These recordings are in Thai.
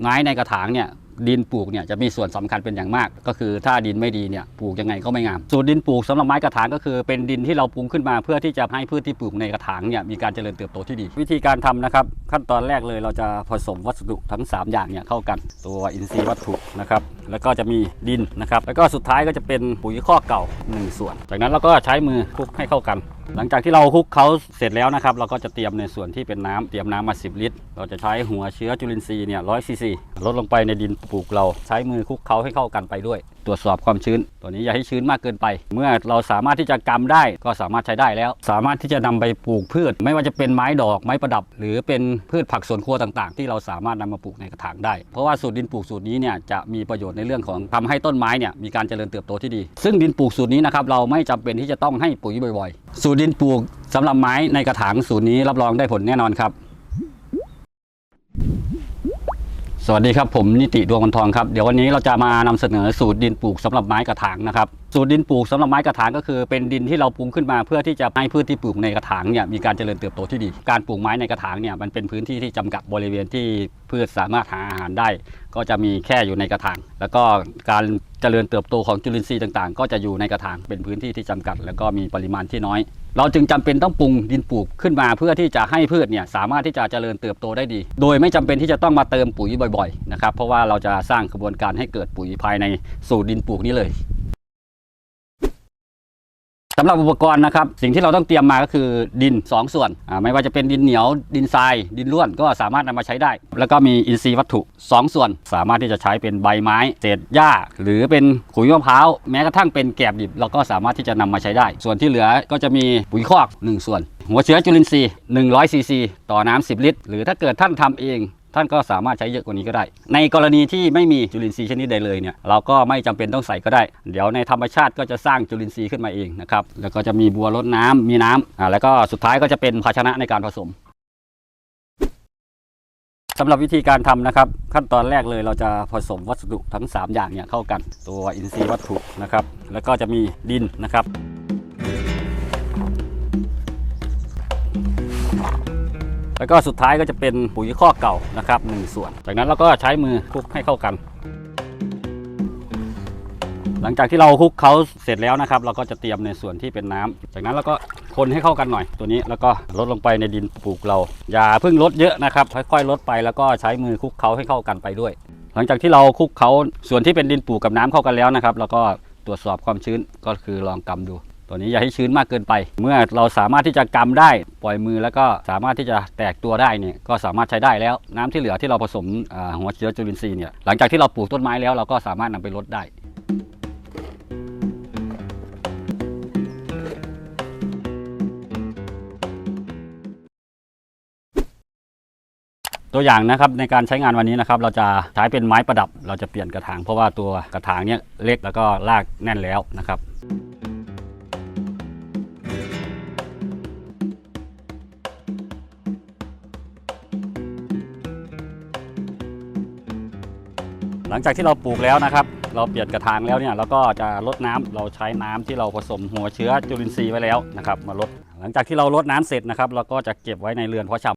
ไม้ในกระถางเนี่ย ดินปลูกเนี่ยจะมีส่วนสำคัญเป็นอย่างมาก ก็คือถ้าดินไม่ดีเนี่ยปลูกยังไงก็ไม่งามสูตรดินปลูกสำหรับไม้กระถางก็คือเป็นดินที่เราปรุงขึ้นมา เพื่อที่จะให้พืชที่ปลูกในกระถางเนี่ยมีการเจริญเติบโตที่ดี วิธีการทำนะครับ ขั้นตอนแรกเลยเราจะผสมวัสดุทั้ง 3 อย่างเนี่ยเข้ากัน ตัวอินทรีย์วัตถุนะครับแล้วก็จะมีดินนะครับแล้วก็สุดท้ายก็จะเป็นปุ๋ยข้อกเก่า 1 ส่วน จากนั้นเราก็ใช้มือคลุกให้เข้ากัน หลังจากที่เราคลุกเขาเสร็จแล้วนะครับเราก็จะเตรียมในส่วนที่เป็นน้ำเตรียมน้ำมา 10 ลิตร เราจะใช้หัวเชื้อจุลินทรีย์เนี่ยร้อยซีซีลดลงไปในดินปลูกเราใช้มือคลุกเขาให้เข้ากันไปด้วย ตรวจสอบความชื้น ตัวนี้อย่าให้ชื้นมากเกินไป เมื่อเราสามารถที่จะกำได้ก็สามารถใช้ได้แล้ว สามารถที่จะนำไปปลูกพืช ไม่ว่าจะเป็นไม้ดอกไม้ประดับ หรือเป็นพืชผักสวนครัวต่างๆ ที่เราสามารถนำมาปลูกในกระถางได้ เพราะว่าสูตรดินปลูกสูตรนี้เนี่ยจะมีประโยชน์ในเรื่องของทำให้ต้นไม้เนี่ยมีการเจริญเติบโตที่ดี ซึ่งดินปลูกสูตรนี้นะครับเราไม่จำเป็นที่จะต้องให้ปุ๋ยบ่อย ๆ สูตรดินปลูกสำหรับไม้ในกระถางสูตรนี้รับรองได้ผลแน่นอนครับ สวัสดีครับผมนิติดวงวันทองครับเดี๋ยววันนี้เราจะมานำเสนอสูตรดินปลูกสำหรับไม้กระถางนะครับสูตรดินปลูกสำหรับไม้กระถางก็คือเป็นดินที่เราปรุงขึ้นมาเพื่อที่จะให้พืชที่ปลูกในกระถางเนี่ยมีการเจริญเติบโตที่ดี การปลูกไม้ในกระถางเนี่ยมันเป็นพื้นที่ที่จำกัดบริเวณที่พืชสามารถหาอาหารได้ ก็จะมีแค่อยู่ในกระถาง แล้วก็การเจริญเติบโตของจุลินทรีย์ต่างๆ ก็จะอยู่ในกระถางเป็นพื้นที่ที่จำกัด แล้วก็มีปริมาณที่น้อย เราจึงจำเป็นต้องปรุงดินปลูกขึ้นมาเพื่อที่จะให้พืชเนี่ยสามารถที่จะเจริญเติบโตได้ดี โดยไม่จำเป็นที่จะต้องมาเติมปุ๋ยบ่อยๆนะครับเพราะว่าเราจะสร้างกระบวนการให้เกิดปุ๋ยภายในสูตรดินปลูกนี้เลย สำหรับอุปกรณ์นะครับ สิ่งที่เราต้องเตรียมมาก็คือดิน 2 ส่วนไม่ว่าจะเป็นดินเหนียวดินทราย ดินร่วนก็สามารถนำมาใช้ได้ แล้วก็มีอินทรีย์วัตถุ 2 ส่วน สามารถที่จะใช้เป็นใบไม้ เศษหญ้า หรือเป็นขุยมะพร้าวแม้กระทั่งเป็นแกลบดิบเราก็สามารถที่จะนำมาใช้ได้ ส่วนที่เหลือก็จะมีปุ๋ยคอก 1 ส่วน หัวเชื้อจุลินทรีย์100ซีซีต่อน้ำ10 ลิตร หรือถ้าเกิดท่านทำเอง ท่านก็สามารถใช้เยอะกว่านี้ก็ได้ ในกรณีที่ไม่มีจุลินทรีย์ชนิดใดเลยเนี่ยเราก็ไม่จำเป็นต้องใส่ก็ได้ เดี๋ยวในธรรมชาติก็จะสร้างจุลินทรีย์ขึ้นมาเองนะครับแล้วก็จะมีบัวรดน้ำมีน้ำอ่าแล้วก็สุดท้ายก็จะเป็นภาชนะในการผสมสำหรับวิธีการทำนะครับ ขั้นตอนแรกเลยเราจะผสมวัสดุทั้ง 3 อย่างเนี่ยเข้ากัน ตัวอินทรีย์วัตถุนะครับ แล้วก็จะมีดินนะครับ แล้วก็สุดท้ายก็จะเป็นปุ๋ยข้อกเก่านะครับหนึ่งส่วน จากนั้นเราก็ใช้มือคลุกให้เข้ากัน หลังจากที่เราคลุกเขาเสร็จแล้วนะครับ เราก็จะเตรียมในส่วนที่เป็นน้ำจากนั้นเราก็คนให้เข้ากันหน่อยตัวนี้แล้วก็ลดลงไปในดินปลูกเรา อย่าเพิ่งลดเยอะนะครับ ค่อยๆลดไปแล้วก็ใช้มือคลุกเขาให้เข้ากันไปด้วย หลังจากที่เราคลุกเขาส่วนที่เป็นดินปลูกกับน้ำเข้ากันแล้วนะครับ เราก็ตรวจสอบความชื้นก็คือลองกำดู ตัวนี้อย่าให้ชื้นมากเกินไป เมื่อเราสามารถที่จะกำได้ปล่อยมือแล้วก็สามารถที่จะแตกตัวได้เนี่ยก็สามารถใช้ได้แล้ว น้ำที่เหลือที่เราผสมอ่าหัวเชื้อจุลินทรีย์เนี่ยหลังจากที่เราปลูกต้นไม้แล้วเราก็สามารถนำไปลดได้ตัวอย่างนะครับในการใช้งานวันนี้นะครับเราจะใช้เป็นไม้ประดับ เราจะเปลี่ยนกระถางเพราะว่าตัวกระถางเนี่ยเล็กแล้วก็รากแน่นแล้วนะครับ หลังจากที่เราปลูกแล้วนะครับ เราเปลี่ยนกระถางแล้วเนี่ยเราก็จะลดน้ำเราใช้น้ำที่เราผสมหัวเชื้อจุลินทรีย์ไว้แล้วนะครับมาลด หลังจากที่เราลดน้ำเสร็จนะครับเราก็จะเก็บไว้ในเรือนเพาะชำ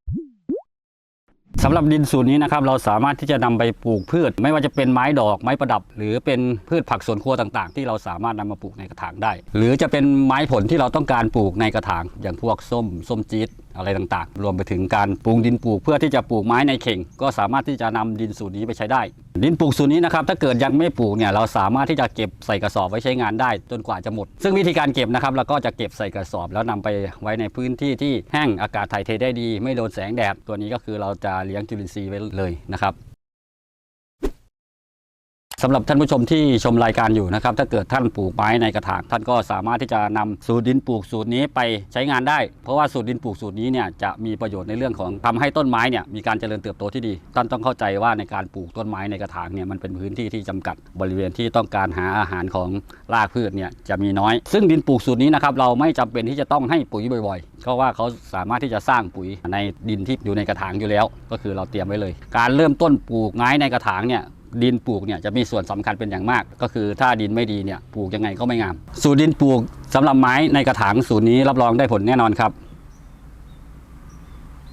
สำหรับดินสูตรนี้นะครับเราสามารถที่จะนำไปปลูกพืช ไม่ว่าจะเป็นไม้ดอกไม้ประดับ หรือเป็นพืชผักสวนครัวต่างๆ ที่เราสามารถนำมาปลูกในกระถางได้ หรือจะเป็นไม้ผลที่เราต้องการปลูกในกระถาง อย่างพวกส้มส้มจี๊ด อะไรต่างๆ รวมไปถึงการปลูกดินปลูกเพื่อที่จะปลูกไม้ในเข่ง ก็สามารถที่จะนำดินสูตรนี้ไปใช้ได้ ดินปลูกสูตรนี้นะครับถ้าเกิดยังไม่ปลูกเนี่ยเราสามารถที่จะเก็บใส่กระสอบไว้ใช้งานได้จนกว่าจะหมด ซึ่งวิธีการเก็บนะครับเราก็จะเก็บใส่กระสอบ แล้วนำไปไว้ในพื้นที่ที่แห้งอากาศถ่ายเทได้ดี ไม่โดนแสงแดดตัวนี้ก็คือเราจะเลี้ยงจุลินทรีย์ไว้เลยนะครับ สำหรับท่านผู้ชมที่ชมรายการอยู่นะครับ ถ้าเกิดท่านปลูกไม้ในกระถางท่านก็สามารถที่จะนำสูตรดินปลูกสูตรนี้ไปใช้งานได้ เพราะว่าสูตรดินปลูกสูตรนี้เนี่ยจะมีประโยชน์ในเรื่องของทำให้ต้นไม้เนี่ยมีการเจริญเติบโตที่ดี ท่านต้องเข้าใจว่าในการปลูกต้นไม้ในกระถางเนี่ยมันเป็นพื้นที่ที่จำกัดบริเวณที่ต้องการหาอาหารของรากพืชเนี่ยจะมีน้อย ซึ่งดินปลูกสูตรนี้นะครับเราไม่จำเป็นที่จะต้องให้ปุ๋ยบ่อยๆเพราะว่าเขาสามารถที่จะสร้างปุ๋ยในดินที่อยู่ในกระถางอยู่แล้ว ก็คือเราเตรียมไว้เลย การเริ่มต้นปลูกไม้ในกระถางเนี่ย ดินปลูกเนี่ยจะมีส่วนสำคัญเป็นอย่างมาก ก็คือถ้าดินไม่ดีเนี่ยปลูกยังไงก็ไม่งาม สูตรดินปลูกสำหรับไม้ในกระถางสูตรนี้รับรองได้ผลแน่นอนครับ